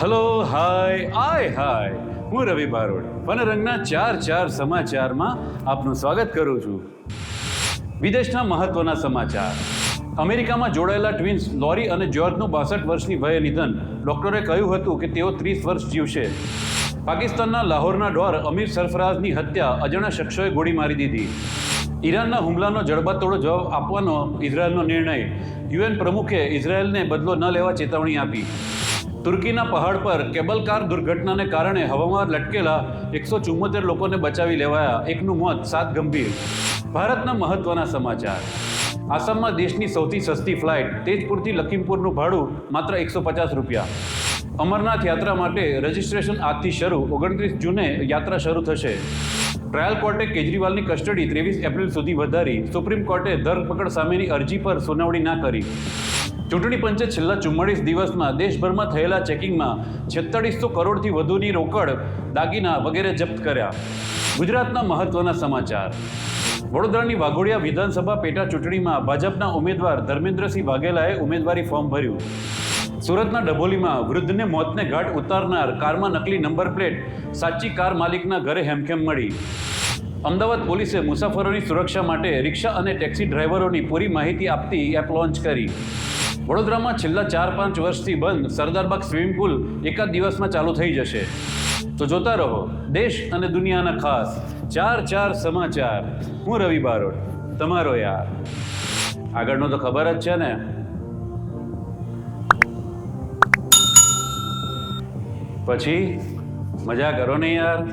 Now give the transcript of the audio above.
Hello hi આય હાય હું રવિ બારોડ. વનરંગના ચાર ચાર સમાચારમાં આપનું સ્વાગત કરું છું. વિદેશના મહત્વના સમાચાર. અમેરિકામાં જોડાયેલા ટ્વિન્સ લોરી અને જ્યોર્જનું બાસઠ વર્ષની વયે નિધન. ડોક્ટરે કહ્યું હતું કે તેઓ ત્રીસ વર્ષ જીવશે. પાકિસ્તાનના લાહોરના ડોર અમીર સરફરાઝની હત્યા અજાણ્યા શખ્સોએ ગોળી મારી દીધી. ઈરાનના હુમલાનો જડબાતોડો જવાબ આપવાનો ઇઝરાયલનો નિર્ણય. યુએન પ્રમુખે ઇઝરાયલને બદલો ન લેવા ચેતવણી આપી. તુર્કીના પહાડ પર કેબલ કાર દુર્ઘટનાને કારણે હવામાં લટકેલા એકસો ચુમ્મોતેર લોકોને બચાવી લેવાયા એકનું મોત, સાત ગંભીર. ભારતના મહત્વના સમાચાર. આસામમાં દેશની સૌથી સસ્તી ફ્લાઇટ તેજપુરથી લખીમપુરનું ભાડું માત્ર એકસો પચાસ રૂપિયા. અમરનાથ યાત્રા માટે રજિસ્ટ્રેશન આજથી શરૂ. ઓગણત્રીસ જૂને યાત્રા શરૂ થશે. ટ્રાયલ કોર્ટે કેજરીવાલની કસ્ટડી ત્રેવીસ એપ્રિલ સુધી વધારી. સુપ્રીમ કોર્ટે ધરપકડ સામેની અરજી પર સુનાવણી ના કરી. ચૂંટણી પંચે છેલ્લા ચુમ્માળીસ દિવસમાં દેશભરમાં થયેલા ચેકિંગમાં છેતાળીસો કરોડથી વધુની રોકડ, દાગીના વગેરે જપ્ત કર્યા. ગુજરાતના મહત્વના સમાચાર. વડોદરાની વાઘોડિયા વિધાનસભા પેટા ચૂંટણીમાં ભાજપના ઉમેદવાર ધર્મેન્દ્રસિંહ વાઘેલાએ ઉમેદવારી ફોર્મ ભર્યું. સુરતના ડભોલીમાં વૃદ્ધને મોતને ઘાટ ઉતારનાર કારમાં નકલી નંબર પ્લેટ. સાચી કાર માલિકના ઘરે હેમખેમ મળી. અમદાવાદ પોલીસે મુસાફરોની સુરક્ષા માટે રિક્ષા અને ટેક્સી ડ્રાઈવરોની પૂરી માહિતી આપતી એપ લોન્ચ કરી. વડોદરામાં છેલ્લા ચાર પાંચ વર્ષથી બંધ સરદારબાગ સ્વિમિંગ પુલ એકાદ દિવસમાં ચાલુ થઈ જશે. તો જોતા રહો, દેશ અને દુનિયાના ખાસ ચાર ચાર સમાચાર. હું રવિ બારોટ, તમારો યાર. આગળનો તો ખબર જ છે ને. પછી મજા કરો ને યાર.